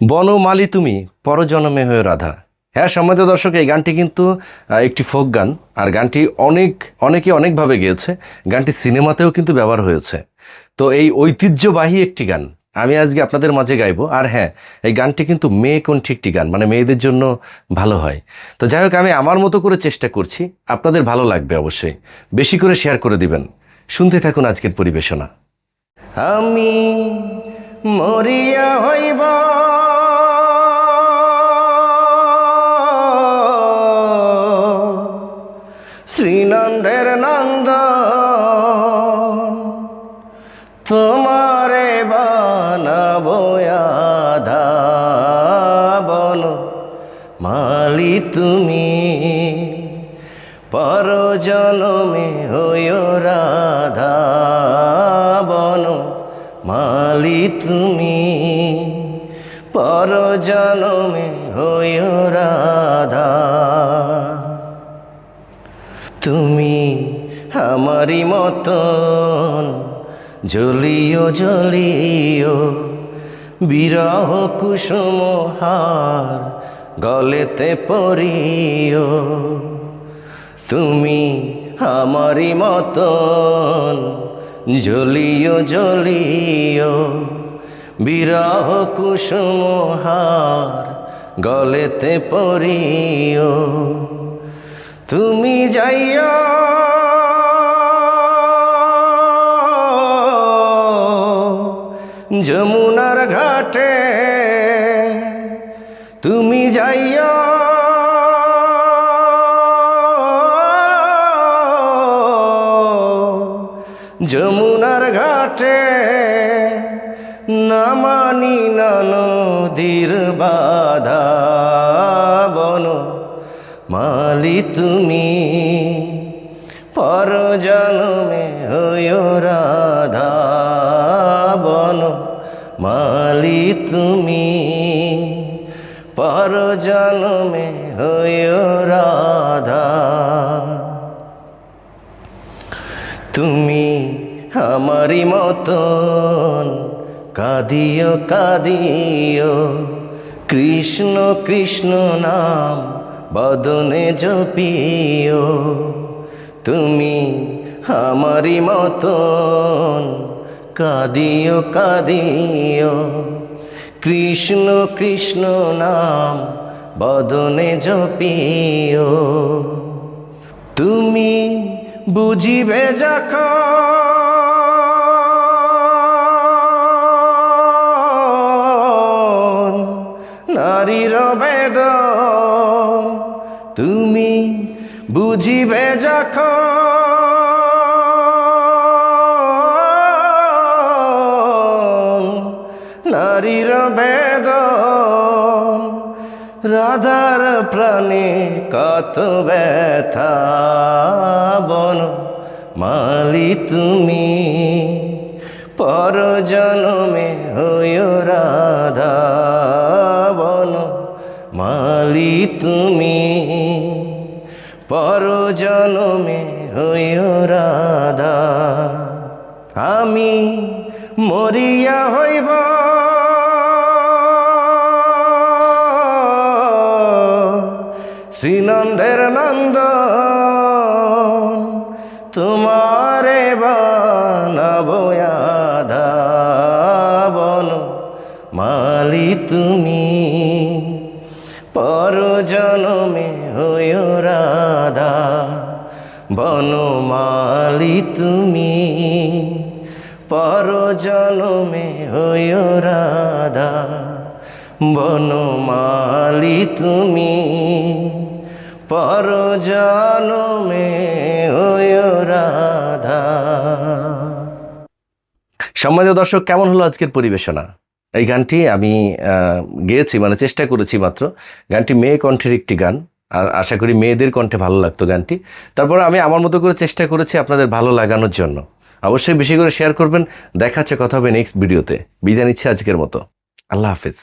বনমালী তুমি, পরজন্মে হয়ে রাধা। হ্যাঁ সম্মানিত দর্শক, এই গানটি কিন্তু একটি ফোক গান, আর গানটি অনেক, অনেকে অনেকভাবে গেয়েছে। গানটি সিনেমাতেও কিন্তু ব্যবহার হয়েছে। তো এই ঐতিহ্যবাহী একটি গান, আমি আজকে আপনাদের মাঝে গাইবো। আর হ্যাঁ এই গানটি কিন্তু মেয়ে কণ্ঠী একটি গান মানে মেয়েদের জন্য ভালো হয়। তো যাই হোক, আমি আমার মতো করে চেষ্টা করছি। আপনাদের ভালো লাগবে অবশ্যই। বেশি করে শেয়ার করে দিবেন। শুনতে থাকুন আজকের পরিবেশনা। আমি মরিয়া হইব শ্রীনন্দের নন্দ তোমারে বানাবো বন। মালি তুমি, পরজনমে হইয় রাধা বন। মালি তুমি, পরজনমে হইয় রাধা তুমি আমারই মতন, জ্বলিও জ্বলিও, বিরহ কুসুম হার গলেতে পরিও। তুমি আমারই মতন, জ্বলিও জ্বলিও, বিরহ কুসুম হার গলেতে পরিও। তুমি যাইও। যমুনার ঘাটে তুমি যাইও। যমুনার ঘাটে নামানি না নদীর বাধা। মালি তুমি। পর জন্মে হইয় রাধা বন, মালি তুমি। পর জন্মে হইয় রাধা। তুমি আমারই মতন, কাঁদিও কাঁদিও। কৃষ্ণ কৃষ্ণ নাম বদনে জপিও, তুমি আমারই মতন। কাঁদিও কাঁদিও, কৃষ্ণ কৃষ্ণ নাম বদনে জপিও। তুমি বুঝিবে যখন নারীর বেদন বুঝিবে যখন নারীর বেদন, রাধার প্রাণে কত ব্যথা বন, মালি তুমি পর জনমে হইয় রাধা বন, মালি তুমি পর জনমে হইয় রাধা। আমি মরিয়া হইব। শ্রীনন্দের নন্দ তোমারে বানাবয়াধা বন মালি তুমি। পর জনমে হইয় রাধা বনমালি তুমি। পর জনমে হইয় রাধা বনমালি তুমি। পর জনমে হইয় রাধা। সম্মানিত দর্শক, কেমন হলো আজকের পরিবেশনা? এই গানটি আমি গেয়েছি মানে চেষ্টা করেছি মাত্র। গানটি মেয়ে কণ্ঠের একটি গান। আর আশা করি মেয়েদের কণ্ঠে ভালো লাগতো গানটি। তারপরে আমি আমার মতো করে চেষ্টা করেছি আপনাদের ভালো লাগানোর জন্য। অবশ্যই বেশি করে শেয়ার করবেন। দেখাচ্ছে কথা হবে নেক্সট ভিডিওতে বিদায় নিচ্ছে আজকের মতো। আল্লাহ হাফিজ।